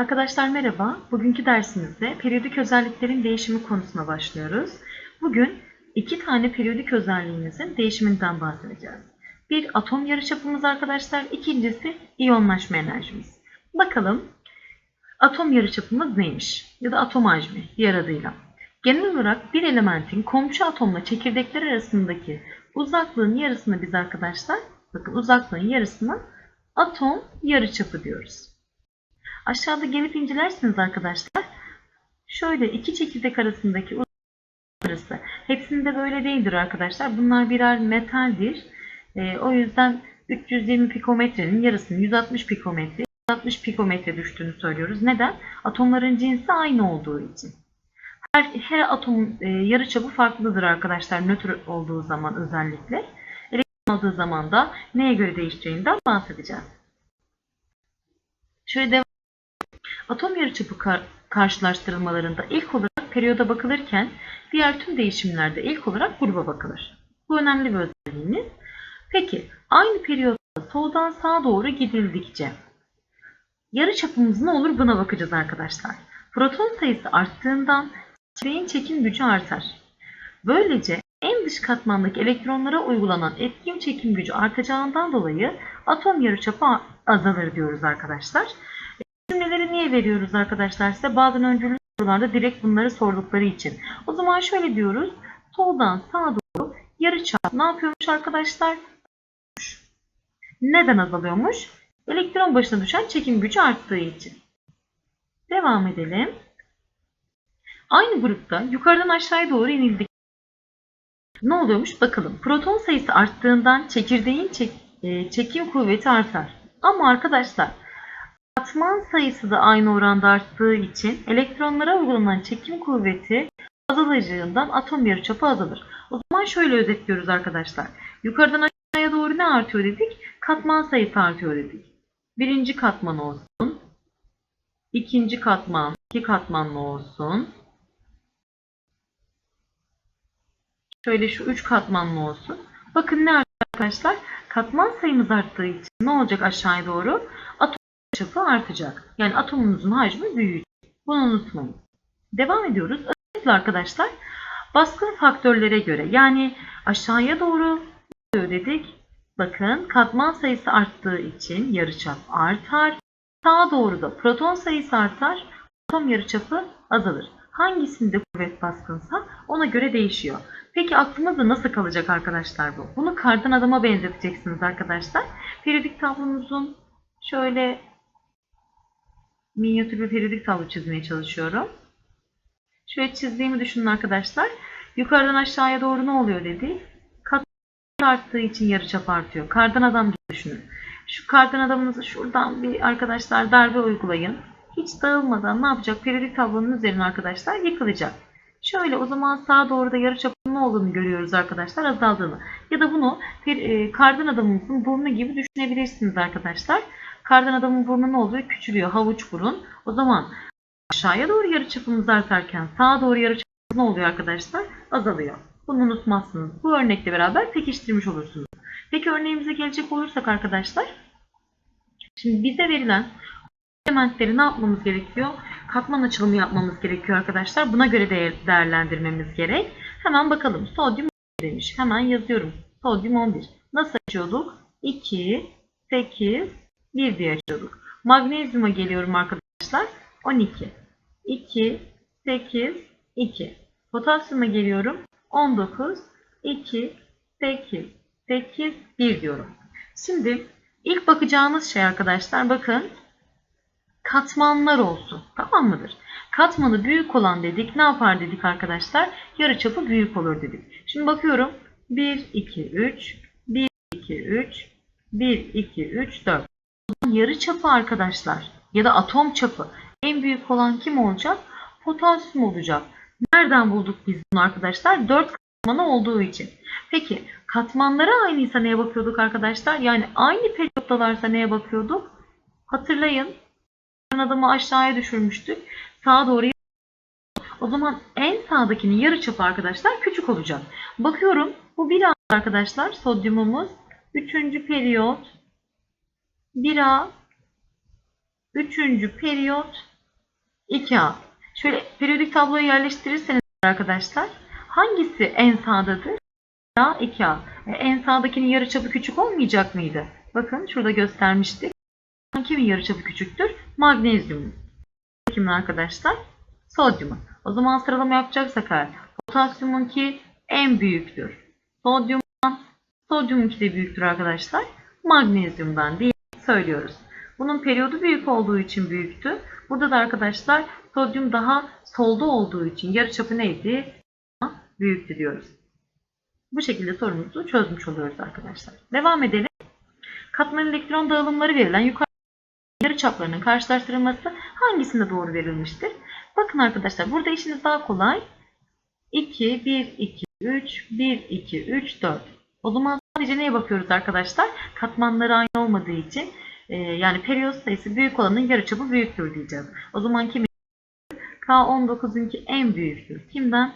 Arkadaşlar merhaba. Bugünkü dersimizde periyodik özelliklerin değişimi konusuna başlıyoruz. Bugün iki tane periyodik özelliğimizin değişiminden bahsedeceğiz. Bir atom yarıçapımız arkadaşlar, ikincisi iyonlaşma enerjimiz. Bakalım atom yarıçapımız neymiş? Ya da atom hacmi diğer adıyla. Genel olarak bir elementin komşu atomla çekirdekler arasındaki uzaklığın yarısını biz arkadaşlar, bakın uzaklığın yarısına atom yarıçapı diyoruz. Aşağıda gelip incelersiniz arkadaşlar. Şöyle iki çekirdek arasındaki arası. Hepsinde böyle değildir arkadaşlar. Bunlar birer metaldir. Ee, o yüzden 320 pikometrenin yarısının 160 pikometre, 160 pikometre düştüğünü söylüyoruz. Neden? Atomların cinsi aynı olduğu için. Her, her atomun e, yarıçapı farklıdır arkadaşlar. Nötr olduğu zaman özellikle. Elektron aldığı zaman da neye göre değişeceğinden bahsedeceğiz. Şöyle devam Atom yarıçapı kar karşılaştırılmalarında ilk olarak periyoda bakılırken diğer tüm değişimlerde ilk olarak gruba bakılır. Bu önemli bir özelliğimiz. Peki aynı periyotta soldan sağa doğru gidildikçe yarıçapımız ne olur buna bakacağız arkadaşlar. Proton sayısı arttığından çekirdeğin çekim gücü artar. Böylece en dış katmandaki elektronlara uygulanan etkin çekim gücü artacağından dolayı atom yarıçapı azalır diyoruz arkadaşlar. Niye veriyoruz arkadaşlar size? Bazen öncülü sorularda direkt bunları sordukları için. O zaman şöyle diyoruz. Soldan sağa doğru yarıçap ne yapıyormuş arkadaşlar? Neden azalıyormuş? Elektron başına düşen çekim gücü arttığı için. Devam edelim. Aynı grupta yukarıdan aşağıya doğru inildik. Ne oluyormuş? Bakalım. Proton sayısı arttığından çekirdeğin çek, e, çekim kuvveti artar. Ama arkadaşlar katman sayısı da aynı oranda arttığı için elektronlara uygulanan çekim kuvveti azalacağından atom yarıçapı azalır. O zaman şöyle özetliyoruz arkadaşlar. Yukarıdan aşağıya doğru ne artıyor dedik? Katman sayısı artıyor dedik. Birinci katman olsun. ikinci katman, iki katmanlı olsun. Şöyle şu üç katmanlı olsun. Bakın ne arkadaşlar? Katman sayımız arttığı için ne olacak aşağıya doğru? Atom çapı artacak. Yani atomunuzun hacmi büyüyecek. Bunu unutmayın. Devam ediyoruz. Özellikle arkadaşlar baskın faktörlere göre yani aşağıya doğru dedik. Bakın katman sayısı arttığı için yarıçap artar. Sağa doğru da proton sayısı artar. Atom yarıçapı azalır. Hangisinde kuvvet baskınsa ona göre değişiyor. Peki aklımızda nasıl kalacak arkadaşlar bu? Bunu kardan adama benzeteceksiniz arkadaşlar. Periyodik tablomuzun şöyle minyatür bir periyodik tablo çizmeye çalışıyorum. Şöyle çizdiğimi düşünün arkadaşlar. Yukarıdan aşağıya doğru ne oluyor dedi. Kat arttığı için yarıçap artıyor. Kardan adam düşünün. Şu kardan adamınızı şuradan bir arkadaşlar darbe uygulayın. Hiç dağılmadan ne yapacak? Periyodik tablonun üzerine arkadaşlar yıkılacak. Şöyle o zaman sağa doğru da yarıçapın ne olduğunu görüyoruz arkadaşlar azaldığını. Ya da bunu e, kardan adamımızın burnu gibi düşünebilirsiniz arkadaşlar. Kardan adamın burnu ne oluyor? Küçülüyor. Havuç burun. O zaman aşağıya doğru yarıçapımız artarken sağa doğru yarıçapımız ne oluyor arkadaşlar? Azalıyor. Bunu unutmazsınız. Bu örnekle beraber pekiştirmiş olursunuz. Peki örneğimize gelecek olursak arkadaşlar. Şimdi bize verilen elementleri ne yapmamız gerekiyor? Katman açılımı yapmamız gerekiyor arkadaşlar. Buna göre değer, değerlendirmemiz gerek. Hemen bakalım. Sodyum demiş. Hemen yazıyorum. Sodyum 11. Nasıl açıyorduk? 2, 8, 1 diye açıyorduk. Magnezyuma geliyorum arkadaşlar. 12. 2, 8, 2. Potasyuma geliyorum. 19, 2, 8, 8, 1 diyorum. Şimdi ilk bakacağımız şey arkadaşlar bakın katmanlar olsun. Tamam mıdır? Katmanı büyük olan dedik. Ne yapar dedik arkadaşlar? Yarıçapı büyük olur dedik. Şimdi bakıyorum. 1, 2, 3, 1, 2, 3, 1, 2, 3, 4. Yarı çapı arkadaşlar ya da atom çapı en büyük olan kim olacak? Potasyum olacak. Nereden bulduk biz bunu arkadaşlar? 4 katmanı olduğu için. Peki katmanları aynıysa neye bakıyorduk arkadaşlar? Yani aynı periyottalarsa neye bakıyorduk? Hatırlayın. Adamı aşağıya düşürmüştük. Sağa doğru o zaman en sağdakinin yarıçapı arkadaşlar küçük olacak. Bakıyorum bu bir arkadaşlar sodyumumuz. Üçüncü periyot 1A 3. periyot 2A. Şöyle periyodik tabloya yerleştirirseniz arkadaşlar hangisi en sağdadır? A 2A. E, en sağdakinin yarıçapı küçük olmayacak mıydı? Bakın şurada göstermiştik. Kimin yarıçapı küçüktür? Magnezyumun. Kimin arkadaşlar? Sodyumun. O zaman sıralama yapacaksak eğer potasyumunki en büyüktür. Sodyumdan, sodyumunki de büyüktür arkadaşlar. Magnezyumdan diye söylüyoruz. Bunun periyodu büyük olduğu için büyüktü. Burada da arkadaşlar sodyum daha solda olduğu için yarıçapı neydi? Büyüktü diyoruz. Bu şekilde sorumuzu çözmüş oluyoruz arkadaşlar. Devam edelim. Katman elektron dağılımları verilen yukarı yarıçaplarının karşılaştırılması hangisinde doğru verilmiştir? Bakın arkadaşlar burada işiniz daha kolay. 2, 1, 2, 3, 1, 2, 3, 4. O zaman sadece neye bakıyoruz arkadaşlar? Katmanları aynı olmadığı için e, yani periyot sayısı büyük olanın yarıçapı büyüktür diyeceğiz. O zaman kimin? K19'unki en büyüktür. Kimden?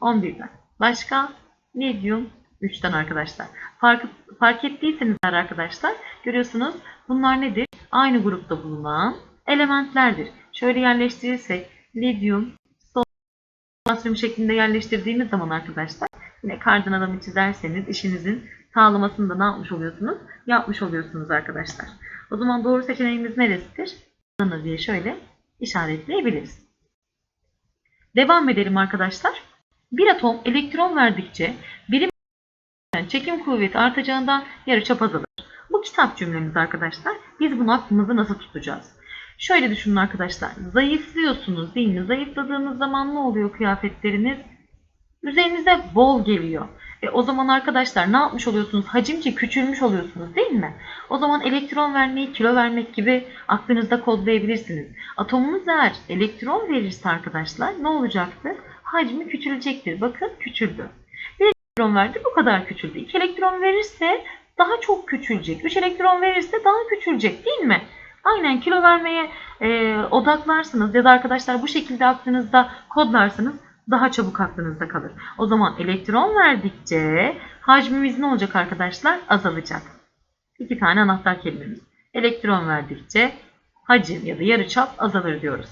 11'den. Başka? Medium 3'ten arkadaşlar. Fark, fark ettiyseniz arkadaşlar görüyorsunuz bunlar nedir? Aynı grupta bulunan elementlerdir. Şöyle yerleştirirsek lityum, sodyum şeklinde yerleştirdiğimiz zaman arkadaşlar yine kardan adamı çizerseniz işinizin sağlamasını da ne yapmış oluyorsunuz? Yapmış oluyorsunuz arkadaşlar. O zaman doğru seçeneğimiz neresidir? Adana diye şöyle işaretleyebiliriz. Devam edelim arkadaşlar. Bir atom elektron verdikçe birim çekim kuvveti artacağından yarıçap azalır. Bu kitap cümlemiz arkadaşlar. Biz bunu aklımızda nasıl tutacağız? Şöyle düşünün arkadaşlar. Zayıflıyorsunuz değil mi? Zayıfladığınız zaman ne oluyor kıyafetleriniz? Üzerinize bol geliyor. E, o zaman arkadaşlar ne yapmış oluyorsunuz? Hacimce küçülmüş oluyorsunuz değil mi? O zaman elektron vermeyi kilo vermek gibi aklınızda kodlayabilirsiniz. Atomunuz eğer elektron verirse arkadaşlar ne olacaktır? Hacmi küçülecektir. Bakın küçüldü. Bir elektron verdi bu kadar küçüldü. İki elektron verirse daha çok küçülecek. Üç elektron verirse daha küçülecek değil mi? Aynen kilo vermeye e, odaklarsınız ya da arkadaşlar bu şekilde aklınızda kodlarsanız daha çabuk aklınızda kalır. O zaman elektron verdikçe hacmimiz ne olacak arkadaşlar? Azalacak. İki tane anahtar kelimemiz. Elektron verdikçe hacim ya da yarıçap azalır diyoruz.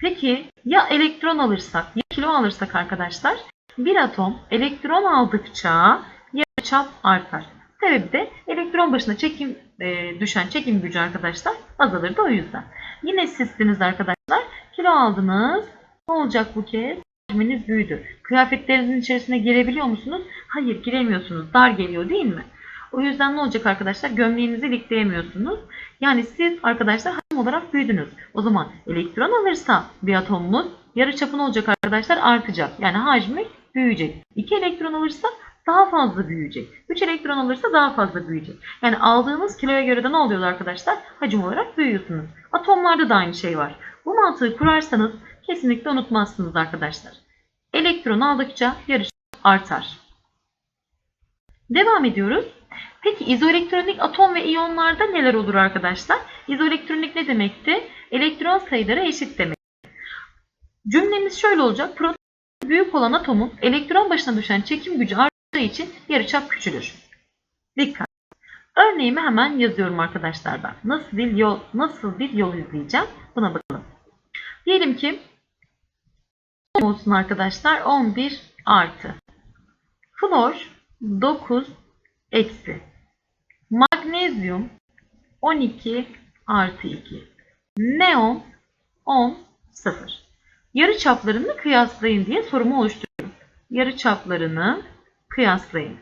Peki ya elektron alırsak ya kilo alırsak arkadaşlar bir atom elektron aldıkça yarıçap artar. Sebebi de elektron başına çekim e, düşen çekim gücü arkadaşlar azalır da o yüzden. Yine sizsiniz arkadaşlar. Kilo aldınız. Ne olacak bu kez? Hacminiz büyüdü. Kıyafetlerinizin içerisine girebiliyor musunuz? Hayır giremiyorsunuz. Dar geliyor değil mi? O yüzden ne olacak arkadaşlar? Gömleğinizi likleyemiyorsunuz. Yani siz arkadaşlar hacim olarak büyüdünüz. O zaman elektron alırsa bir atomumuz yarıçapı ne olacak arkadaşlar? Artacak. Yani hacmi büyüyecek. 2 elektron alırsa daha fazla büyüyecek. 3 elektron alırsa daha fazla büyüyecek. Yani aldığınız kiloya göre de ne oluyor arkadaşlar? Hacim olarak büyüyorsunuz. Atomlarda da aynı şey var. Bu mantığı kurarsanız kesinlikle unutmazsınız arkadaşlar. Elektron aldıkça yarıçap artar. Devam ediyoruz. Peki izoelektronik atom ve iyonlarda neler olur arkadaşlar? İzoelektronik ne demekti? Elektron sayıları eşit demek. Cümlemiz şöyle olacak. Proton büyük olan atomun elektron başına düşen çekim gücü arttığı için yarıçap küçülür. Dikkat. Örneğimi hemen yazıyorum arkadaşlar ben. Nasıl bir yol, nasıl bir yol izleyeceğim? Buna bakalım. Diyelim ki olsun arkadaşlar 11 artı. Flor 9 eksi. Magnezyum 12 artı 2. Neon 10 0. Yarı çaplarını kıyaslayın diye sorumu oluşturuyorum. Yarı çaplarını kıyaslayın.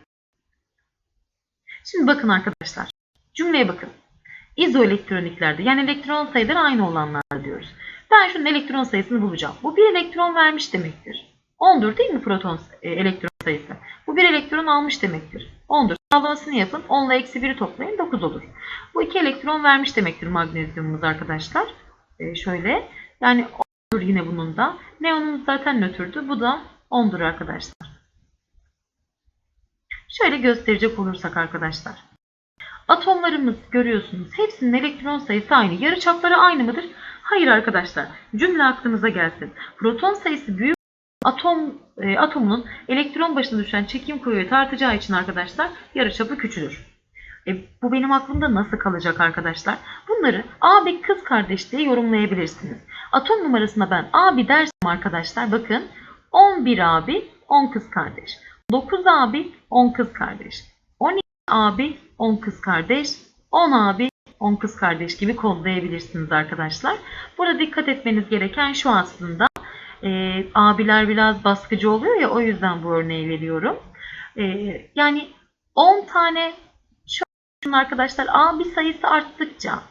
Şimdi bakın arkadaşlar. Cümleye bakın. İzoelektroniklerde yani elektron sayıları aynı olanlar diyoruz. Ben şunun elektron sayısını bulacağım. Bu bir elektron vermiş demektir. 10'dur değil mi proton e, elektron sayısı? Bu bir elektron almış demektir. 10'dur. Sağlamasını yapın. 10 ile eksi 1'i toplayın 9 olur. Bu 2 elektron vermiş demektir magnezyumumuz arkadaşlar. E, şöyle. Yani 10'dur yine bunun da. Neonumuz zaten nötrdü. Bu da 10'dur arkadaşlar. Şöyle gösterecek olursak arkadaşlar. Atomlarımız görüyorsunuz. Hepsinin elektron sayısı aynı. Yarıçapları aynı mıdır? Hayır arkadaşlar. Cümle aklınıza gelsin. Proton sayısı büyük atom e, atomunun elektron başına düşen çekim kuvveti artacağı için arkadaşlar yarıçapı küçülür. E, bu benim aklımda nasıl kalacak arkadaşlar? Bunları abi kız kardeş diye yorumlayabilirsiniz. Atom numarasına ben abi dersem arkadaşlar bakın 11 abi 10 kız kardeş. 9 abi 10 kız kardeş. 12 abi 10 kız kardeş. 10 abi 10 kız kardeş gibi kodlayabilirsiniz arkadaşlar. Burada dikkat etmeniz gereken şu aslında. E, abiler biraz baskıcı oluyor ya o yüzden bu örneği veriyorum. E, yani 10 tane şu arkadaşlar abi sayısı arttıkça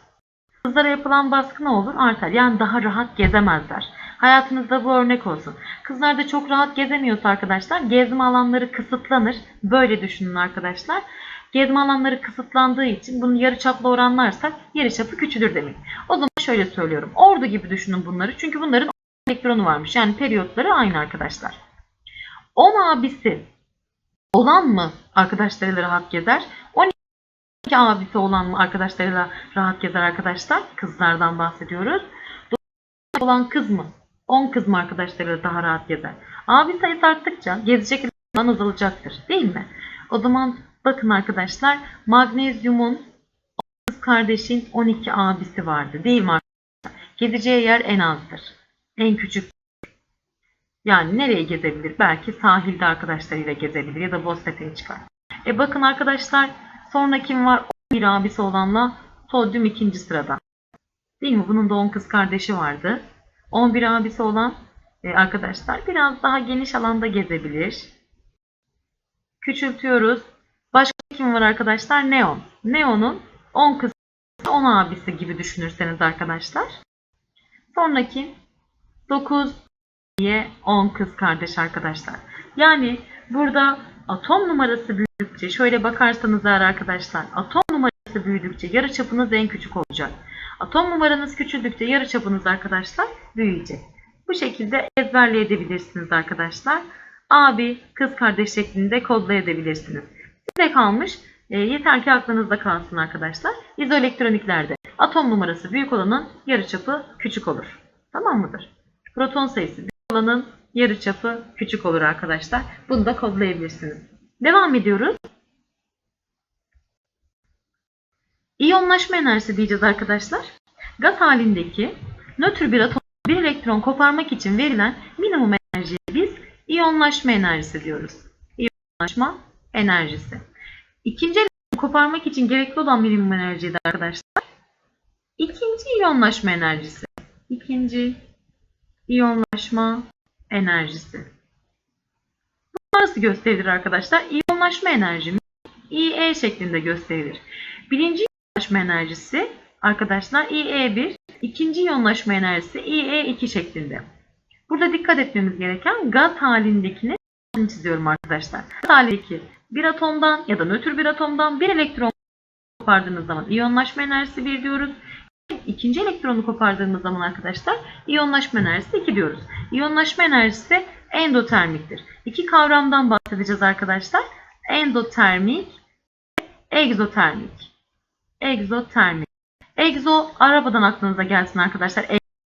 kızlara yapılan baskı ne olur? Artar. Yani daha rahat gezemezler. Hayatınızda bu örnek olsun. Kızlar da çok rahat gezemiyorsa arkadaşlar gezme alanları kısıtlanır. Böyle düşünün arkadaşlar. Gezme alanları kısıtlandığı için bunu yarıçapla oranlarsak yarıçapı küçülür demek. O zaman şöyle söylüyorum. Ordu gibi düşünün bunları. Çünkü bunların elektronu varmış. Yani periyotları aynı arkadaşlar. 10 abisi olan mı arkadaşlarıyla rahat gezer? 12 abisi olan mı arkadaşlarıyla rahat gezer arkadaşlar? Kızlardan bahsediyoruz. 9 olan kız mı? 10 kız mı arkadaşlarıyla daha rahat gezer? Abi sayısı arttıkça gezecek alan azalacaktır. Değil mi? O zaman bakın arkadaşlar magnezyumun kız kardeşin 12 abisi vardı. Değil mi arkadaşlar? Gezeceği yer en azdır. En küçük yani nereye gezebilir? Belki sahilde arkadaşlarıyla gezebilir ya da Boztepe'ye çıkar. E bakın arkadaşlar sonra kim var? 11 abisi olanla sodyum ikinci sırada. Değil mi? Bunun da 10 kız kardeşi vardı. 11 abisi olan e, arkadaşlar biraz daha geniş alanda gezebilir. Küçültüyoruz. Başka kim var arkadaşlar? Neon. Neon'un 10 kız 10 abisi gibi düşünürseniz arkadaşlar. Sonraki 9 diye 10 kız kardeş arkadaşlar. Yani burada atom numarası büyüdükçe şöyle bakarsanız arkadaşlar atom numarası büyüdükçe yarıçapınız en küçük olacak. Atom numaranız küçüldükçe yarıçapınız arkadaşlar büyüyecek. Bu şekilde ezberleyebilirsiniz arkadaşlar. Abi, kız kardeş şeklinde kodlayabilirsiniz. Size kalmış. E, yeter ki aklınızda kalsın arkadaşlar. İzoelektroniklerde atom numarası büyük olanın yarıçapı küçük olur. Tamam mıdır? Proton sayısı büyük olanın yarıçapı küçük olur arkadaşlar. Bunu da kodlayabilirsiniz. Devam ediyoruz. İyonlaşma enerjisi diyeceğiz arkadaşlar. Gaz halindeki nötr bir atom bir elektron koparmak için verilen minimum enerjiye biz iyonlaşma enerjisi diyoruz. İyonlaşma enerjisi. İkinci elektron koparmak için gerekli olan minimum enerji de arkadaşlar. İkinci iyonlaşma enerjisi. İkinci iyonlaşma enerjisi. Bu nasıl gösterilir arkadaşlar? İyonlaşma enerji IE şeklinde gösterilir. Birinci iyonlaşma enerjisi arkadaşlar IE1, ikinci iyonlaşma enerjisi IE2 şeklinde. Burada dikkat etmemiz gereken gaz halindekini çiziyorum arkadaşlar. Halindeki bir atomdan ya da nötr bir atomdan bir elektron kopardığınız zaman iyonlaşma enerjisi 1 diyoruz. İkinci elektronu kopardığımız zaman arkadaşlar iyonlaşma enerjisi 2 diyoruz. İyonlaşma enerjisi endotermiktir. İki kavramdan bahsedeceğiz arkadaşlar. Endotermik, egzotermik. Egzotermik. Egzo arabadan aklınıza gelsin arkadaşlar.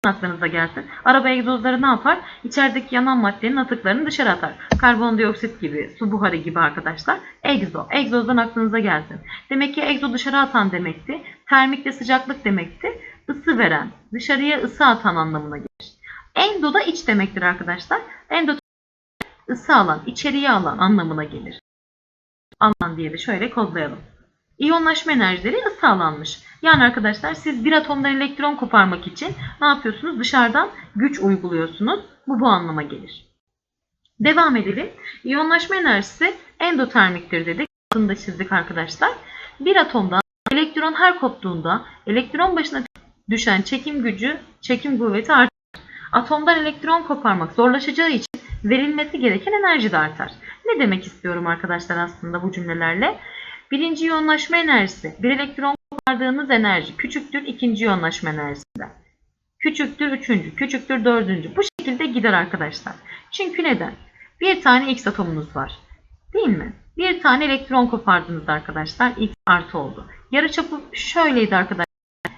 Aklınıza gelsin. Araba egzozları ne yapar? İçerideki yanan maddenin atıklarını dışarı atar. Karbondioksit gibi, su buharı gibi arkadaşlar. Egzo. Egzozdan aklınıza gelsin. Demek ki egzo dışarı atan demekti. Termik de sıcaklık demekti. Isı veren, dışarıya ısı atan anlamına gelir. Endo da iç demektir arkadaşlar. Endo ısı alan, içeriye alan anlamına gelir. Alan diye de şöyle kodlayalım. İyonlaşma enerjileri ısı alanmış. Yani arkadaşlar siz bir atomdan elektron koparmak için ne yapıyorsunuz? Dışarıdan güç uyguluyorsunuz. Bu bu anlama gelir. Devam edelim. İyonlaşma enerjisi endotermiktir dedik. Altını da çizdik arkadaşlar. Bir atomdan elektron her koptuğunda elektron başına düşen çekim gücü, çekim kuvveti artar. Atomdan elektron koparmak zorlaşacağı için verilmesi gereken enerji de artar. Ne demek istiyorum arkadaşlar aslında bu cümlelerle? Birinci iyonlaşma enerjisi. Bir elektron kopardığınız enerji küçüktür ikinci iyonlaşma enerjisinden. Küçüktür üçüncü, küçüktür dördüncü. Bu şekilde gider arkadaşlar. Çünkü neden? Bir tane X atomunuz var. Değil mi? Bir tane elektron kopardınız arkadaşlar. X artı oldu. Yarıçapı şöyleydi arkadaşlar.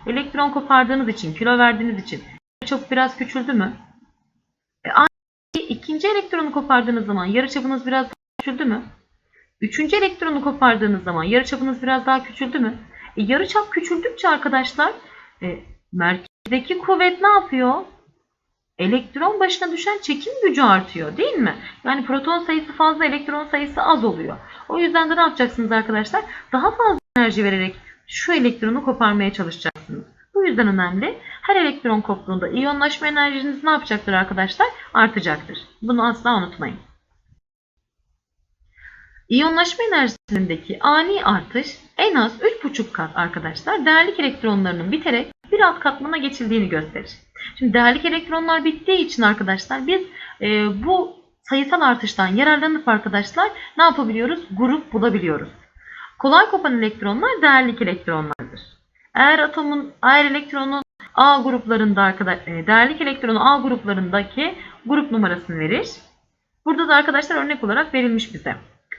Elektron kopardığınız için, kilo verdiğiniz için yarıçapı biraz küçüldü mü? E, ikinci elektronu kopardığınız zaman yarıçapınız biraz küçüldü mü? Üçüncü elektronu kopardığınız zaman yarıçapınız biraz daha küçüldü mü? E, yarıçap küçüldükçe arkadaşlar e, merkezdeki kuvvet ne yapıyor? Elektron başına düşen çekim gücü artıyor değil mi? Yani proton sayısı fazla, elektron sayısı az oluyor. O yüzden de ne yapacaksınız arkadaşlar? Daha fazla enerji vererek şu elektronu koparmaya çalışacaksınız. Bu yüzden önemli. Her elektron koptuğunda iyonlaşma enerjiniz ne yapacaktır arkadaşlar? Artacaktır. Bunu asla unutmayın. İyonlaşma enerjisindeki ani artış en az 3,5 kat arkadaşlar değerlik elektronlarının biterek bir alt katmana geçildiğini gösterir. Şimdi değerlik elektronlar bittiği için arkadaşlar biz e, bu sayısal artıştan yararlanıp arkadaşlar ne yapabiliyoruz? Grup bulabiliyoruz. Kolay kopan elektronlar değerlik elektronlardır. Eğer atomun eğer elektronu A gruplarında arkadaşlar değerlik elektronu A gruplarındaki grup numarasını verir. Burada da arkadaşlar örnek olarak verilmiş bize.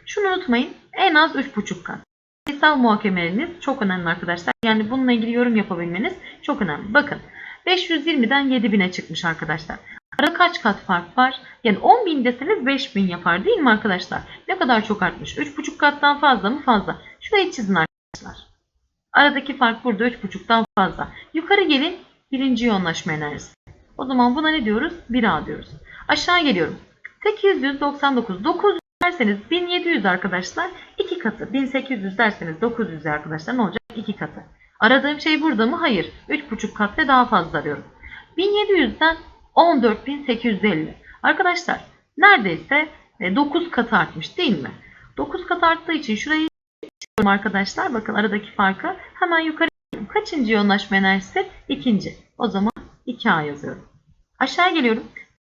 Şunu unutmayın. En az 3,5 kat. Sayısal muhakemeleriniz çok önemli arkadaşlar. Yani bununla ilgili yorum yapabilmeniz çok önemli. Bakın 520'den 7000'e çıkmış arkadaşlar. Arada kaç kat fark var? Yani 10.000 deseniz 5000 yapar değil mi arkadaşlar? Ne kadar çok artmış? 3,5 kattan fazla mı? Fazla. Şurayı çizin arkadaşlar. Aradaki fark burada 3,5'tan fazla. Yukarı gelin birinci yoğunlaşma enerjisi. O zaman buna ne diyoruz? 1A diyoruz. Aşağı geliyorum. 899. 900 derseniz 1700 arkadaşlar 2 katı. 1800 derseniz 900 arkadaşlar ne olacak? 2 katı. Aradığım şey burada mı? Hayır. 3,5 kat ve daha fazla arıyorum. 1700'den 14850. Arkadaşlar neredeyse 9 katı artmış değil mi? 9 kat arttığı için şurayı arkadaşlar. Bakın aradaki farkı hemen yukarı. Kaçıncı yoğunlaşma enerjisi? İkinci. O zaman 2A yazıyorum. Aşağı geliyorum.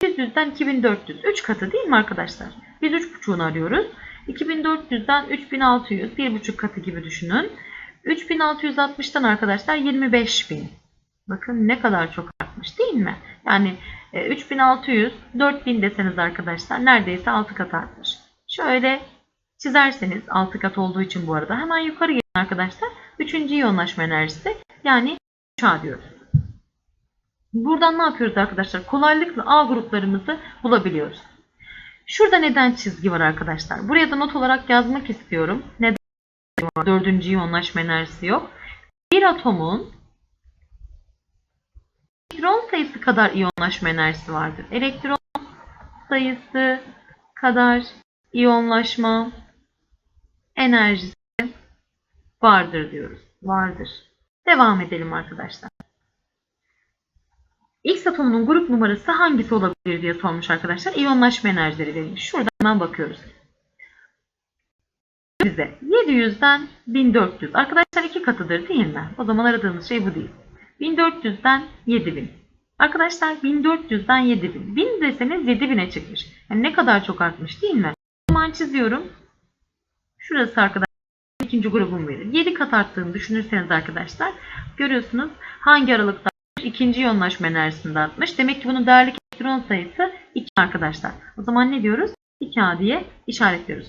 800'den 2400. 3 katı değil mi arkadaşlar? Biz 3,5'unu arıyoruz. 2400'den 3600. 1,5 katı gibi düşünün. 3660'tan arkadaşlar 25000. Bakın ne kadar çok artmış değil mi? Yani e, 3600, 4000 deseniz arkadaşlar neredeyse 6 kat artmış. Şöyle çizerseniz 6 kat olduğu için bu arada hemen yukarı gelin arkadaşlar. 3. iyonlaşma enerjisi yani 3A diyoruz. Buradan ne yapıyoruz arkadaşlar? Kolaylıkla A gruplarımızı bulabiliyoruz. Şurada neden çizgi var arkadaşlar? Buraya da not olarak yazmak istiyorum. Neden dördüncü iyonlaşma enerjisi yok? Bir atomun elektron sayısı kadar iyonlaşma enerjisi vardır. Elektron sayısı kadar iyonlaşma enerjisi vardır diyoruz. Vardır. Devam edelim arkadaşlar. X atomunun grup numarası hangisi olabilir diye sormuş arkadaşlar. İyonlaşma enerjileri verilmiş. Şuradan hemen bakıyoruz. Bize 700'den 1400. Arkadaşlar iki katıdır değil mi? O zaman aradığımız şey bu değil. 1400'den 7000. Arkadaşlar 1400'den 7000. 1000 deseniz 7000'e çıkmış. Yani ne kadar çok artmış değil mi? Zaman çiziyorum. Şurası arkadaşlar ikinci grubum verir. 7 kat arttığını düşünürseniz arkadaşlar görüyorsunuz hangi aralıkta ikinci yoğunlaşma enerjisinde artmış. Demek ki bunun değerlik elektron sayısı 2 arkadaşlar. O zaman ne diyoruz? 2A diye işaretliyoruz.